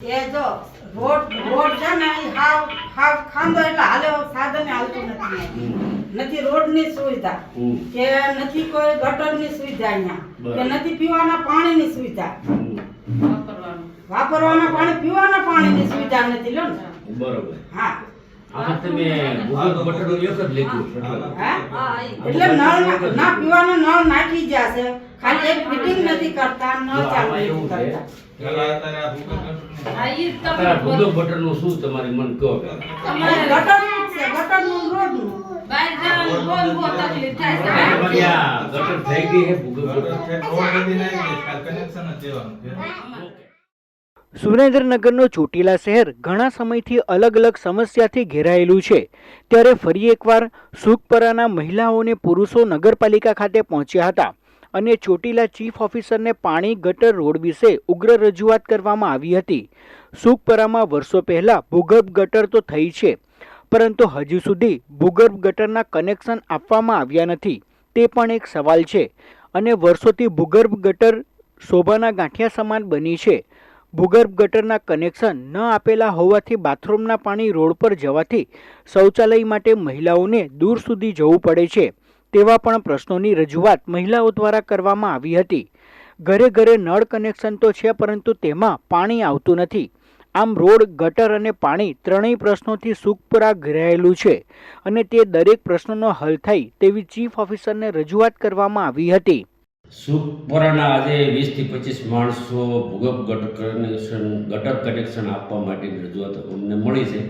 એ જો road road છે ને એ હાવ હાવ ખાંદો એટલે હાલે સાધને હાલતું નથી નથી રોડની સુવિધા. કે નથી કોઈ ગટરની સુવિધા અહીંયા. કે નથી પીવાના પાણીની સુવિધા. વાપરવાના. પાણી પીવાના પાણીની સુવિધા નથી લો ને. બરોબર. હા. એટલે નળ ના- ના પીવાનો નળ નાખી ગયા છે. ખાલી એક ફિટિંગ કરતા નળ ચાલુ એવું કરતા. તારા ભૂગર્ભ ગટરનું શું તમારી મન કહો? છે ને ગટર થઈ ગઈ છે સુરેન્દ્રનગરનો ચોટીલા શહેર ઘણા સમયથી અલગ અલગ સમસ્યાથી ઘેરાયેલું છે. ત્યારે ફરી એકવાર સુખપરાના મહિલાઓને પુરુષો નગરપાલિકા ખાતે પહોંચ્યા હતા. અને ચોટીલા ચીફ ઓફિસરને પાણી ગટર રોડ વિશે ઉગ્ર રજૂઆત કરવામાં આવી હતી. સુખપરામાં વર્ષો પહેલા ભૂગર્ભ ગટર તો થઈ છે, પરંતુ હજુ સુધી ભૂગર્ભ ગટરના કનેક્શન આપવામાં આવ્યા નથી. તે પણ એક સવાલ છે અને વર્ષોથી ભૂગર્ભ ગટર શોભાના ગાંઠિયા સમાન બની છે. ભૂગર્ભ ગટરના કનેક્શન ન આપેલા હોવાથી બાથરૂમના પાણી રોડ પર જવાથી શૌચાલય માટે મહિલાઓને દૂર સુધી જવું પડે છે. તેવા પણ પ્રશ્નોની રજૂઆત મહિલાઓ દ્વારા કરવામાં આવી હતી. ઘરે ઘરે નળ કનેક્શન તો છે, પરંતુ તેમાં પાણી આવતું નથી. આમ રોડ, ગટર અને પાણી ત્રણેય પ્રશ્નોથી સુખપુરા ઘેરાયેલું છે અને તે દરેક પ્રશ્નોનો હલ થાય તેવી ચીફ ઓફિસરને રજૂઆત કરવામાં આવી હતી. સુખપરાના આજે વીસથી પચીસ માણસો ભૂગર્ભ ગટર કનેક્શન ગટર કનેક્શન આપવા માટેની રજૂઆત અમને મળી છે.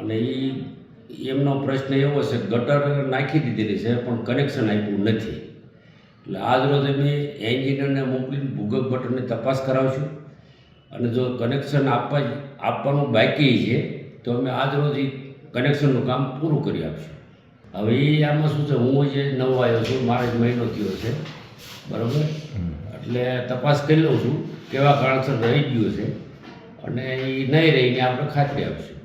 અને એ એમનો પ્રશ્ન એવો છે ગટર નાખી દીધેલી છે પણ કનેક્શન આપ્યું નથી. એટલે આજ રોજ અમે એન્જિનિયરને મોકલીને ભૂગર્ભ ગટરની તપાસ કરાવશું. અને જો કનેક્શન આપવા આપવાનું બાકી છે તો અમે આજ રોજ એ કનેક્શનનું કામ પૂરું કરી આપશું. હવે એ આમાં શું છે હું જે નવો આવ્યો છું મારે જ મહિનો થયો છે. બરાબર? એટલે તપાસ કરી લઉં છું કેવા કારણસર રહી ગયું છે. અને એ નહીં રહીને આપણે ખાતરી આપશું.